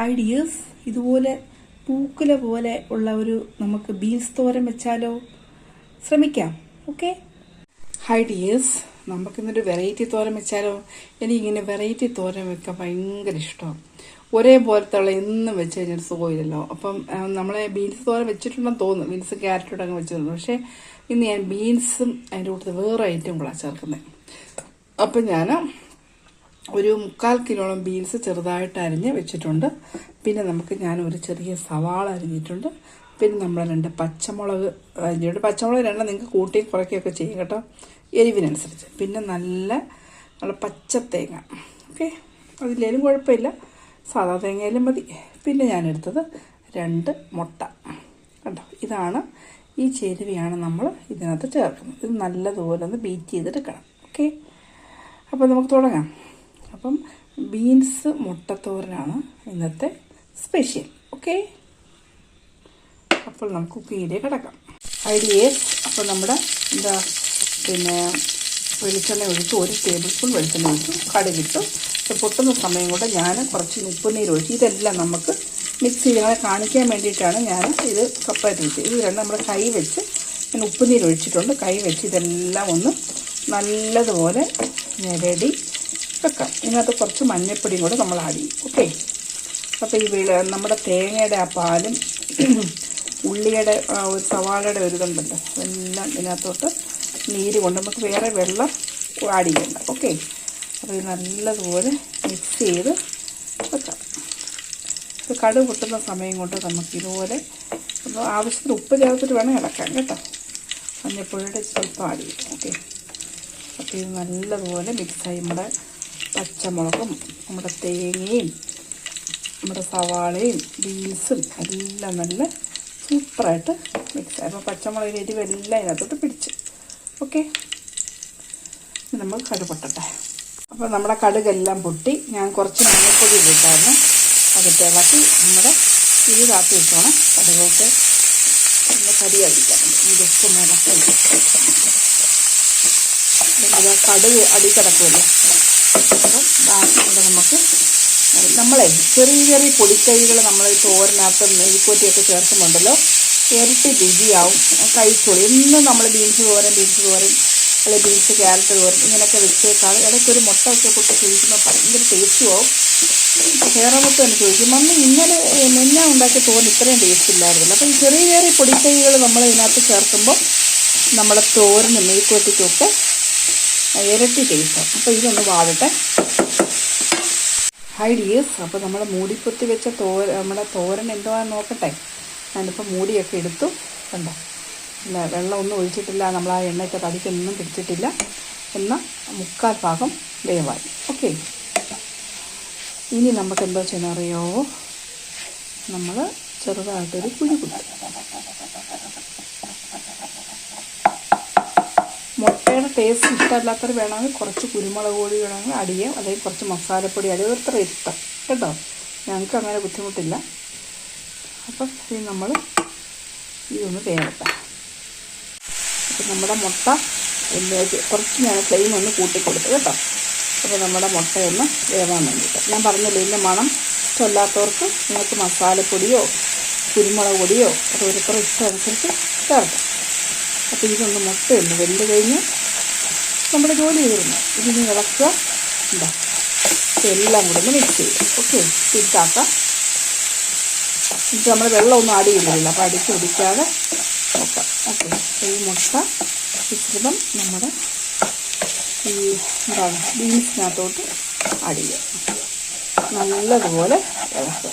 Hi dears ഇതുപോലെ പൂക്കുല പോലെ ഉള്ള ഒരു നമുക്ക് ബീൻസ് തോരൻ വെച്ചാലോ? ശ്രമിക്കാം ഓക്കെ ഹായ് ഡിയേഴ്സ് നമുക്കിന്നൊരു വെറൈറ്റി തോരൻ വെച്ചാലോ? എനിക്കിങ്ങനെ വെറൈറ്റി തോരൻ വെക്കാൻ ഭയങ്കര ഇഷ്ടമാണ് ഒരേപോലത്തെ ഉള്ള എന്നും വെച്ച് കഴിഞ്ഞാൽ സുഖമില്ലല്ലോ. അപ്പം നമ്മളെ ബീൻസ് തോരൻ വെച്ചിട്ടുണ്ടെന്ന് തോന്നുന്നു. ബീൻസ് ക്യാരറ്റോടെ അങ്ങ് വെച്ചിട്ടുണ്ട് പക്ഷേ ഇന്ന് ഞാൻ ബീൻസും അതിന്റെ കൂട്ടത്തിൽ വേറെ ഐറ്റം കൂടെ ചേർക്കുന്നത് അപ്പം ഞാൻ ഒരു മുക്കാൽ കിലോളം ബീൻസ് ചെറുതായിട്ട് അരിഞ്ഞ് വെച്ചിട്ടുണ്ട്. പിന്നെ നമുക്ക് ഞാൻ ഒരു ചെറിയ സവാള അരിഞ്ഞിട്ടുണ്ട്. പിന്നെ നമ്മൾ രണ്ട് പച്ചമുളക് അരിഞ്ഞിട്ട് പച്ചമുളക് രണ്ടും നിങ്ങൾക്ക് കൂട്ടി കുറയ്ക്കുകയൊക്കെ ചെയ്യും കേട്ടോ. എരിവിനനുസരിച്ച്. പിന്നെ നല്ല നല്ല പച്ച തേങ്ങ. ഓക്കെ? അതിലേലും കുഴപ്പമില്ല. സാധാ തേങ്ങയിലും മതി. പിന്നെ ഞാൻ എടുത്തത് രണ്ട് മുട്ട. കണ്ടോ? ഇതാണ് ഈ ചേരുവയാണ് നമ്മൾ ഇതിനകത്ത് ചേർക്കുന്നത്. ഇത് നല്ലതുപോലെ ഒന്ന് ബീറ്റ് ചെയ്തെടുക്കണം. ഓക്കെ? അപ്പോൾ നമുക്ക് തുടങ്ങാം. അപ്പം ബീൻസ് മുട്ടത്തോരനാണ് ഇന്നത്തെ സ്പെഷ്യൽ ഓക്കെ? അപ്പോൾ നമുക്ക് കുക്കിങ്ങിലേക്ക് കിടക്കാം. ഐഡിയേസ് അപ്പോൾ നമ്മുടെ എന്താ പിന്നെ വെളിച്ചെണ്ണ ഒഴിച്ചു ഒരു ടേബിൾ സ്പൂൺ വെളിച്ചെണ്ണ ഒഴിച്ചു കടുകിട്ടു പൊട്ടുന്ന സമയം കൊണ്ട് ഞാൻ കുറച്ച് ഉപ്പുനീര് ഒഴിച്ചു ഇതെല്ലാം നമുക്ക് മിക്സ് ചെയ്ത് കാണിക്കാൻ വേണ്ടിയിട്ടാണ് ഞാൻ ഇത് സെപ്പറേറ്റ് വെച്ചത് ഇത് രണ്ട് നമ്മുടെ കൈ വെച്ച് ഞാൻ ഉപ്പുനീര് ഒഴിച്ചിട്ടുണ്ട്. കൈ വെച്ച് ഇതെല്ലാം ഒന്ന് നല്ലതുപോലെ ഞെരടി വെക്കാം. ഇതിനകത്ത് കുറച്ച് മഞ്ഞൾപ്പൊടിയും കൂടെ നമ്മൾ ആഡ് ചെയ്യും. ഓക്കെ അപ്പോൾ ഈ വിള നമ്മുടെ തേങ്ങയുടെ ആ പാലും ഉള്ളിയുടെ ഒരു സവാളയുടെ ഒരു ഇതുണ്ടല്ലോ എല്ലാം ഇതിനകത്തോട്ട് നീര് കൊണ്ട് നമുക്ക് വേറെ വെള്ളം ആഡ് ചെയ്യണ്ട. ഓക്കെ അപ്പോൾ ഇത് നല്ലതുപോലെ മിക്സ് ചെയ്ത് വെക്കാം. കടു കടുക് പൊട്ടുന്ന സമയം കൊണ്ട് നമുക്ക് ഇതുപോലെ ആവശ്യത്തിന് ഉപ്പ് ചേർത്തിട്ട് വേണം ഇളക്കാൻ കേട്ടോ. മഞ്ഞപ്പൊടിയുടെ സ്വല്പം ആഡ് ചെയ്യും ഓക്കെ അപ്പോൾ ഇത് നല്ലതുപോലെ മിക്സായി നമ്മുടെ പച്ചമുളകും നമ്മുടെ തേങ്ങയും നമ്മുടെ സവാളയും ബീൻസും എല്ലാം നല്ല സൂപ്പറായിട്ട് മിക്സ് അപ്പോൾ പച്ചമുളകിന്റെ എരിവെല്ലാം ഇതിനകത്തോട്ട് പിടിച്ച്. ഓക്കെ നമ്മൾ കടു പൊട്ടട്ടെ. അപ്പോൾ നമ്മുടെ കടുകെല്ലാം പൊട്ടി. ഞാൻ കുറച്ച് മഞ്ഞപ്പൊടി ഇട്ടിട്ടായിരുന്നു. അതിട്ട് ഇളക്കി നമ്മുടെ തിരി കാത്തി വെച്ചോണം കടുകൊക്കെ കടി അടിക്കാറുണ്ട് ജസ്റ്റ് ഒന്ന് ഇളക്കി കടുക് അടി കിടക്കുമല്ലോ അപ്പം ബാക്കിയുള്ള നമുക്ക് നമ്മളെ ചെറിയ ചെറിയ പൊടിക്കൈകൾ നമ്മൾ തോരനകത്ത് മെഴുക്കുവറ്റിയൊക്കെ ചേർക്കുന്നുണ്ടല്ലോ. ഇരട്ടി രുചിയാവും. കഴിച്ചോളൂ. എന്നും നമ്മൾ ബീൻസ് തോരൻ ബീൻസ് തോരൻ അല്ലെങ്കിൽ ബീൻസ് ക്യാരറ്റ് തോരൻ ഇങ്ങനെയൊക്കെ വെച്ചേക്കാൾ ഇടയ്ക്കൊരു മുട്ട ഒക്കെ പൊട്ടി ചോദിക്കുമ്പോൾ ഭയങ്കര ടേസ്റ്റുമാവും കേരളത്ത് തന്നെ ചോദിക്കും. മമ്മി ഇന്നലെ മെന്ന ഉണ്ടാക്കിയ തോരൻ ഇത്രയും ടേസ്റ്റ് ഇല്ലായിരുന്നില്ല. അപ്പം ഈ ചെറിയ ചെറിയ പൊടിക്കൈകൾ നമ്മൾ ഇതിനകത്ത് ചേർക്കുമ്പോൾ നമ്മുടെ തോരനും മെഴുക്കുവറ്റിക്കൊക്കെ ഇരട്ടി ടേസ്റ്റാണ് അപ്പോൾ ഇതൊന്ന് വാടട്ടെ ഹൈ ഡിയേഴ്സ് അപ്പോൾ നമ്മൾ മൂടിപ്പൊത്തി വെച്ച തോര നമ്മുടെ തോരൻ എന്തുവാ നോക്കട്ടെ? ഞാനിപ്പോൾ മൂടിയൊക്കെ എടുത്തു. കണ്ടോ? ഇല്ല വെള്ളമൊന്നും ഒഴിച്ചിട്ടില്ല. നമ്മൾ ആ എണ്ണയൊക്കെ തടിക്കൊന്നും പിടിച്ചിട്ടില്ല. എന്ന മുക്കാൽ ഭാഗം വേവായി. ഓക്കെ ഇനി നമുക്ക് എന്താ ചെയ്യുന്നറിയോ നമ്മൾ ചെറുതായിട്ടൊരു കുഴി കുത്തും. മുട്ടയുടെ ടേസ്റ്റ് ഇഷ്ടമല്ലാത്തവർ വേണമെങ്കിൽ കുറച്ച് കുരുമുളക് പൊടി വേണമെങ്കിൽ അടിയും അല്ലെങ്കിൽ കുറച്ച് മസാലപ്പൊടി അടിയും ഇത്ര ഇഷ്ടം. കേട്ടോ? ഞങ്ങൾക്ക് അങ്ങനെ ബുദ്ധിമുട്ടില്ല. അപ്പം ഇത് നമ്മൾ ഇതൊന്ന് വേവട്ടെ. അപ്പം നമ്മുടെ മുട്ട കുറച്ച് ഞാൻ ഫ്ലെയിം ഒന്ന് കൂട്ടിക്കൊടുത്തു. കേട്ടോ? അപ്പോൾ നമ്മുടെ മുട്ടയൊന്ന് വേവാൻ വേണ്ടിയിട്ട്. ഞാൻ പറഞ്ഞില്ലേ ഇതിന്റെ മണം ചൊല്ലാത്തവർക്ക് നിങ്ങൾക്ക് മസാലപ്പൊടിയോ കുരുമുളക് പൊടിയോ അത് ഓരോരുത്തർ ഇഷ്ടം അനുസരിച്ച് ചേർക്കാം. അപ്പോൾ ഇതൊന്ന് മുട്ടയൊന്ന് വെന്ത് കഴിഞ്ഞ് നമ്മുടെ ജോലി തീർന്നു. ഇതിന് ഇളക്കുക എന്താ എല്ലാം കൂടെ ഒന്ന് മിക്സ് ചെയ്യും ഓക്കെ തിരിച്ചാക്കാം ഇത് നമ്മൾ വെള്ളമൊന്നും ആഡ് ചെയ്യുന്നില്ല. അപ്പോൾ അടിച്ച് പിടിക്കാതെ നോക്കാം. ഓക്കെ ഈ മുട്ട മിശ്രിതം നമ്മുടെ ഈ എന്താണ് ബീൻസിനകത്തോട്ട് ആഡ് ചെയ്യുക നല്ലതുപോലെ ഇളക്കുക.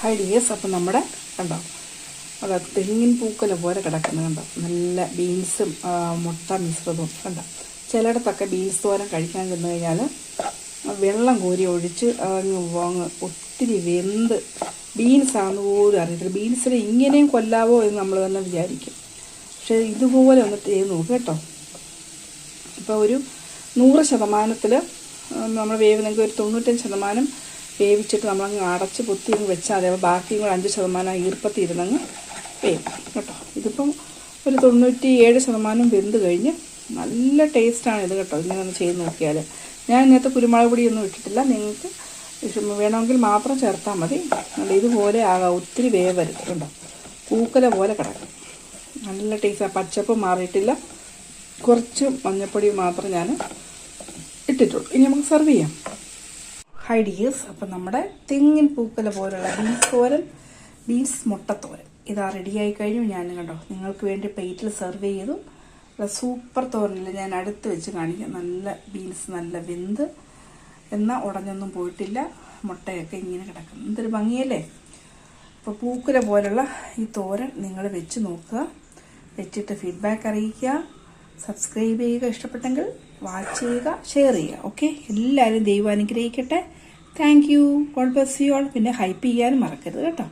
ഹൈ ഡിയേഴ്സ് അപ്പം നമ്മുടെ കണ്ടോ? അത് തെങ്ങിൻ പൂക്കല പോലെ കിടക്കുന്നത് കണ്ടോ? നല്ല ബീൻസും മുട്ട മിശ്രിതവും കണ്ടോ? ചിലയിടത്തൊക്കെ ബീൻസ് തോരൻ കഴിക്കാൻ ചെന്ന് കഴിഞ്ഞാൽ വെള്ളം കോരി ഒഴിച്ച് അങ്ങ് ഒത്തിരി വെന്ത് ബീൻസ് ആണെന്ന് പോലും അറിയത്തില്ല. ബീൻസിനെ ഇങ്ങനെയും കൊല്ലാവോ എന്ന് നമ്മൾ തന്നെ വിചാരിക്കും. പക്ഷേ ഇതുപോലെ ഒന്ന് ചെയ്ത് നോക്ക് കേട്ടോ. ഇപ്പോൾ ഒരു നൂറ് ശതമാനത്തിൽ നമ്മൾ വേവുന്നെങ്കിൽ ഒരു തൊണ്ണൂറ്റഞ്ച് ശതമാനം വേവിച്ചിട്ട് നമ്മളങ്ങ് അടച്ച് പൊത്തി അങ്ങ് വെച്ചാൽ അതേപോലെ ബാക്കിയും കൂടെ അഞ്ച് ശതമാനം ഈർപ്പത്തി വേവും കേട്ടോ. ഇതിപ്പം ഒരു തൊണ്ണൂറ്റി ഏഴ് ശതമാനം വെന്ത് കഴിഞ്ഞ് നല്ല ടേസ്റ്റാണ് ഇത് കേട്ടോ ഇങ്ങനെ ഒന്ന് ചെയ്ത് നോക്കിയാൽ ഞാൻ ഇന്നത്തെ കുരുമുളക് പൊടിയൊന്നും ഇട്ടിട്ടില്ല. നിങ്ങൾക്ക് വേണമെങ്കിൽ മാത്രം ചേർത്താൽ മതി. നല്ല ഇതുപോലെ ആകാം ഒത്തിരി വേവരുത് കണ്ടോ പൂക്കല പോലെ കിടക്കും. നല്ല ടേസ്റ്റ് പച്ചപ്പ് മാറിയിട്ടില്ല. കുറച്ച് മഞ്ഞപ്പൊടി മാത്രം ഞാൻ ഇട്ടിട്ടുള്ളൂ. ഇനി നമുക്ക് സെർവ് ചെയ്യാം. ഹൈഡിയേഴ്സ് അപ്പം നമ്മുടെ തെങ്ങിൻ പൂക്കല പോലുള്ള ബീൻസ് തോരൻ ബീൻസ് മുട്ടത്തോരൻ. ഇതാ റെഡിയായി കഴിഞ്ഞു ഞാൻ കണ്ടോ നിങ്ങൾക്ക് വേണ്ടി പ്ലേറ്റിൽ സെർവ് ചെയ്തു. സൂപ്പർ തോരനിൽ ഞാൻ അടുത്ത് വെച്ച് കാണിക്കാം. നല്ല ബീൻസ് നല്ല വെന്ത്. എന്നാൽ ഉടഞ്ഞൊന്നും പോയിട്ടില്ല. മുട്ടയൊക്കെ ഇങ്ങനെ കിടക്കുന്നു. എന്തൊരു ഭംഗിയല്ലേ? അപ്പോൾ പൂക്കുല പോലുള്ള ഈ തോരൻ നിങ്ങൾ വെച്ച് നോക്കുക. വെച്ചിട്ട് ഫീഡ്ബാക്ക് അറിയിക്കുക. സബ്സ്ക്രൈബ് ചെയ്യുക ഇഷ്ടപ്പെട്ടെങ്കിൽ വാച്ച് ചെയ്യുക ഷെയർ ചെയ്യുക. ഓക്കെ എല്ലാവരും ദൈവം അനുഗ്രഹിക്കട്ടെ. Thank you God bless you all പിന്നെ ഹൈപ്പ് ചെയ്യാനും മറക്കരുത് കേട്ടോ.